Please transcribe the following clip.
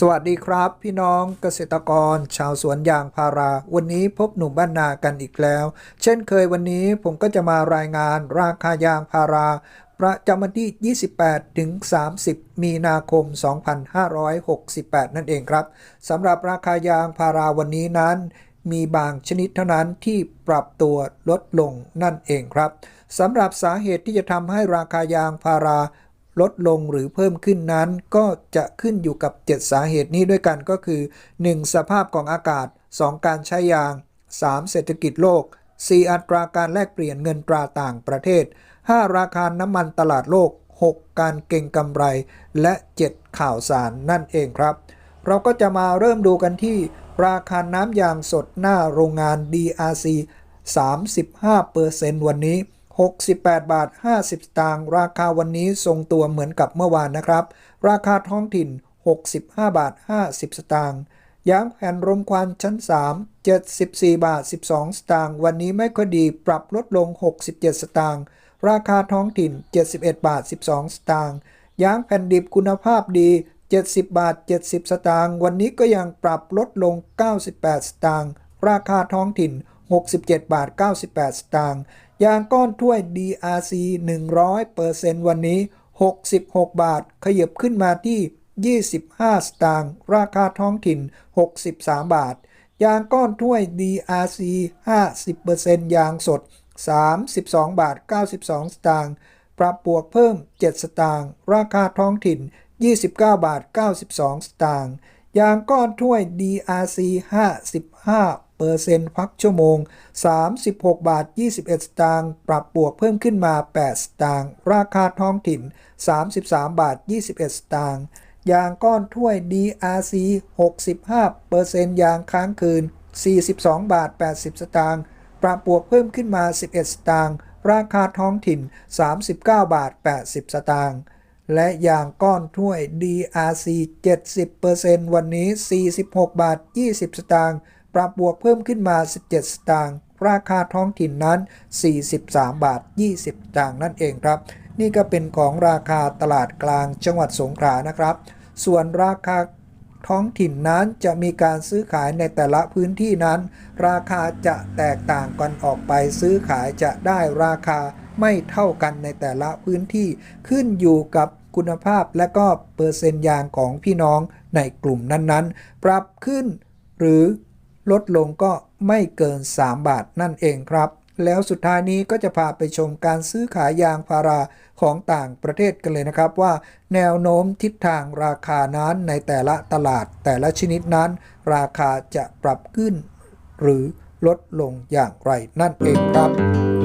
สวัสดีครับ พี่น้องเกษตรกร ชาวสวนยางพารา วันนี้พบหนุ่มบ้านนากันอีกแล้ว เช่นเคยวันนี้ผมก็จะมารายงานราคายางพาราประจำวันที่ 28 ถึง 30 มีนาคม 2568 นั่นเองครับสำหรับราคายางพาราวันนี้นั้น มีบางชนิดเท่านั้นที่ปรับตัวลดลงนั่นเองครับสำหรับสาเหตุที่จะทำให้ราคายางพารา ลดลงหรือเพิ่มขึ้นนั้น ก็จะขึ้นอยู่กับ 7 สาเหตุนี้ด้วยกันก็คือ 1. สภาพของอากาศ 2. การใช้ยาง 3. เศรษฐกิจโลก 4. อัตราการแลกเปลี่ยนเงินตราต่างประเทศ 5. ราคาน้ำมันตลาดโลก 6. การเก็งกำไร และ 7. ข่าวสารนั่นเองครับ เราก็จะมาเริ่มดูกันที่ ราคาน้ำยางสดหน้าโรงงาน DRC 35%วันนี้ 68 บาท 50 สตางค์ราคาวันนี้ทรงตัวเหมือนกับเมื่อวานนะครับ ราคาท้องถิ่น 65 บาท 50 สตางค์ยางแผ่นรมควันชั้น 3 74 บาท 12 สตางค์วันนี้ไม่ค่อยดีปรับลดลง 67 สตางค์ราคาท้องถิ่น 71 บาท 12 สตางค์ยางแผ่นดิบคุณภาพดี 70 บาท 70 สตางค์วันนี้ก็ยังปรับลดลง 98 สตางค์ราคาท้องถิ่น 67 บาท 98 สตางค์ ยางก้อนถ้วย DRC 100%วันนี้ 66 บาท ขยับขึ้นมาที่ 25 สตางค์ราคาท้องถิ่น 63 บาท ยางก้อนถ้วย DRC 50%ยางสด 32 บาท 92 สตางค์ปรับบวกเพิ่ม 7 สตางค์ราคาท้องถิ่น 29 บาท 92 สตางค์ยางก้อนถ้วย DRC 55 เปอร์เซ็นต์พักชั่วโมง 36 บาท 21 สตางค์ปรับบวกเพิ่มขึ้นมา 8 สตางค์ราคาท้องถิ่น 33 บาท 21 สตางค์ยางก้อนถ้วย DRC 65เปอร์เซ็นต์ยางค้างคืน 42 บาท 80 สตางค์ปรับบวกเพิ่มขึ้นมา 11 สตางค์ราคาท้องถิ่น 39 บาท 80 สตางค์และยางก้อนถ้วย DRC 70%วันนี้ 46 บาท 20 สตางค์ ปรับบวกเพิ่มขึ้นมา 17 สตางค์ราคาท้องถิ่นนั้น 43 บาท 20สตางค์นั่นเองครับ นี่ก็เป็นของราคาตลาดกลางจังหวัดสงขลานะครับ ส่วนราคาท้องถิ่นนั้นจะมีการซื้อขายในแต่ละพื้นที่นั้น ราคาจะแตกต่างกันออกไปซื้อขายจะได้ราคาไม่เท่ากันในแต่ละพื้นที่ขึ้นอยู่กับคุณภาพและก็เปอร์เซ็นต์ยางของพี่น้องในกลุ่มนั้นๆ ปรับขึ้นหรือ ลดลงก็ไม่เกิน 3 บาทนั่นเองครับ แล้วสุดท้ายนี้ก็จะพาไปชมการซื้อขายยางพาราของต่างประเทศกันเลยนะครับว่า แนวโน้มทิศทางราคานั้นในแต่ละตลาดแต่ละชนิดนั้น ราคาจะปรับขึ้น หรือลดลงอย่างไรนั่นเองครับ